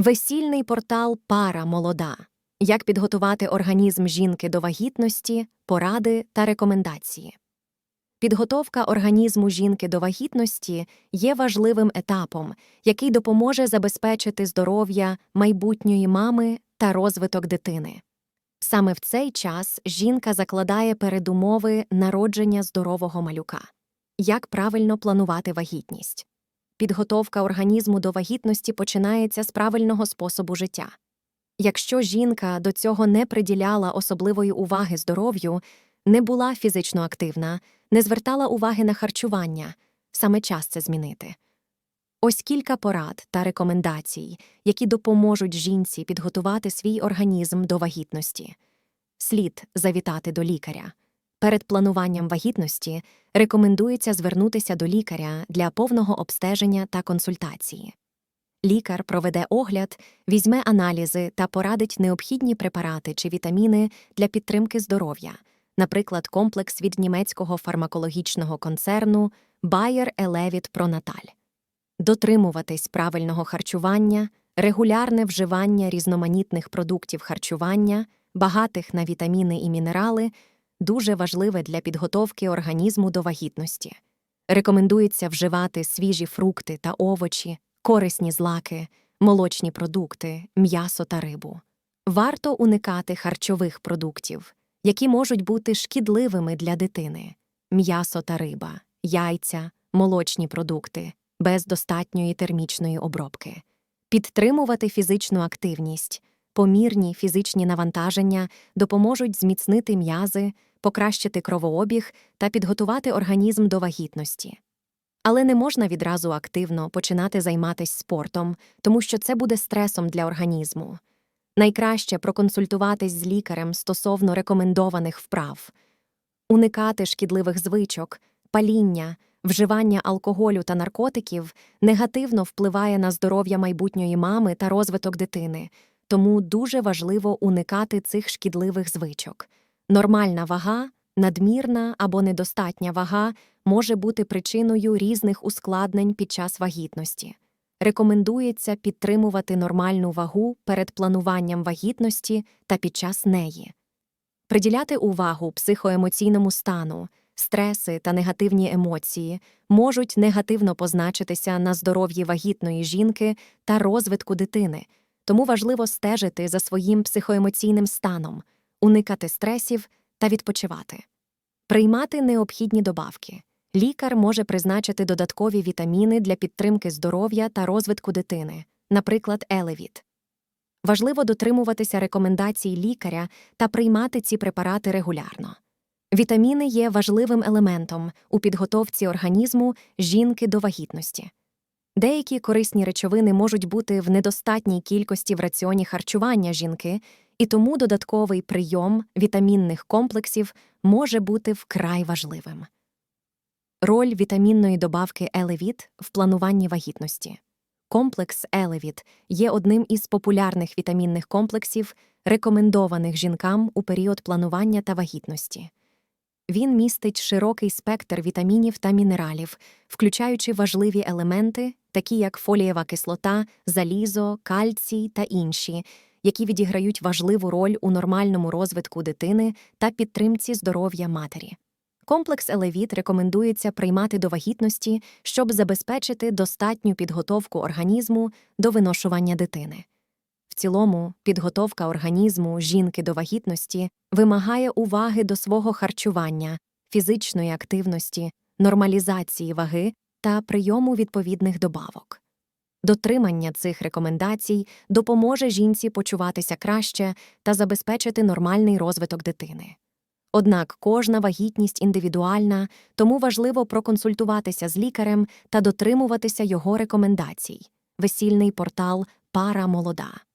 Весільний портал Пара молода. Як підготувати організм жінки до вагітності, поради та рекомендації. Підготовка організму жінки до вагітності є важливим етапом, який допоможе забезпечити здоров'я майбутньої мами та розвиток дитини. Саме в цей час жінка закладає передумови народження здорового малюка. Як правильно планувати вагітність? Підготовка організму до вагітності починається з правильного способу життя. Якщо жінка до цього не приділяла особливої уваги здоров'ю, не була фізично активна, не звертала уваги на харчування, саме час це змінити. Ось кілька порад та рекомендацій, які допоможуть жінці підготувати свій організм до вагітності. Слід завітати до лікаря. Перед плануванням вагітності рекомендується звернутися до лікаря для повного обстеження та консультації. Лікар проведе огляд, візьме аналізи та порадить необхідні препарати чи вітаміни для підтримки здоров'я, наприклад, комплекс від німецького фармакологічного концерну Bayer Elevit Pronatal. Дотримуватись правильного харчування, регулярне вживання різноманітних продуктів харчування, багатих на вітаміни і мінерали дуже важливе для підготовки організму до вагітності. Рекомендується вживати свіжі фрукти та овочі, корисні злаки, молочні продукти, м'ясо та рибу. Варто уникати харчових продуктів, які можуть бути шкідливими для дитини: м'ясо та риба, яйця, молочні продукти без достатньої термічної обробки. Підтримувати фізичну активність, помірні фізичні навантаження допоможуть зміцнити м'язи, покращити кровообіг та підготувати організм до вагітності. Але не можна відразу активно починати займатися спортом, тому що це буде стресом для організму. Найкраще проконсультуватись з лікарем стосовно рекомендованих вправ, уникати шкідливих звичок, паління, вживання алкоголю та наркотиків негативно впливає на здоров'я майбутньої мами та розвиток дитини, тому дуже важливо уникати цих шкідливих звичок. Нормальна вага, надмірна або недостатня вага може бути причиною різних ускладнень під час вагітності. Рекомендується підтримувати нормальну вагу перед плануванням вагітності та під час неї. Приділяти увагу психоемоційному стану, стреси та негативні емоції можуть негативно позначитися на здоров'ї вагітної жінки та розвитку дитини, тому важливо стежити за своїм психоемоційним станом, уникати стресів та відпочивати. Приймати необхідні добавки. Лікар може призначити додаткові вітаміни для підтримки здоров'я та розвитку дитини, наприклад, елевіт. Важливо дотримуватися рекомендацій лікаря та приймати ці препарати регулярно. Вітаміни є важливим елементом у підготовці організму жінки до вагітності. Деякі корисні речовини можуть бути в недостатній кількості в раціоні харчування жінки, і тому додатковий прийом вітамінних комплексів може бути вкрай важливим. Роль вітамінної добавки Елевіт в плануванні вагітності. Комплекс Елевіт є одним із популярних вітамінних комплексів, рекомендованих жінкам у період планування та вагітності. Він містить широкий спектр вітамінів та мінералів, включаючи важливі елементи, такі як фолієва кислота, залізо, кальцій та інші, які відіграють важливу роль у нормальному розвитку дитини та підтримці здоров'я матері. Комплекс Елевіт рекомендується приймати до вагітності, щоб забезпечити достатню підготовку організму до виношування дитини. В цілому, підготовка організму жінки до вагітності вимагає уваги до свого харчування, фізичної активності, нормалізації ваги та прийому відповідних добавок. Дотримання цих рекомендацій допоможе жінці почуватися краще та забезпечити нормальний розвиток дитини. Однак кожна вагітність індивідуальна, тому важливо проконсультуватися з лікарем та дотримуватися його рекомендацій. Весільний портал Пара молода.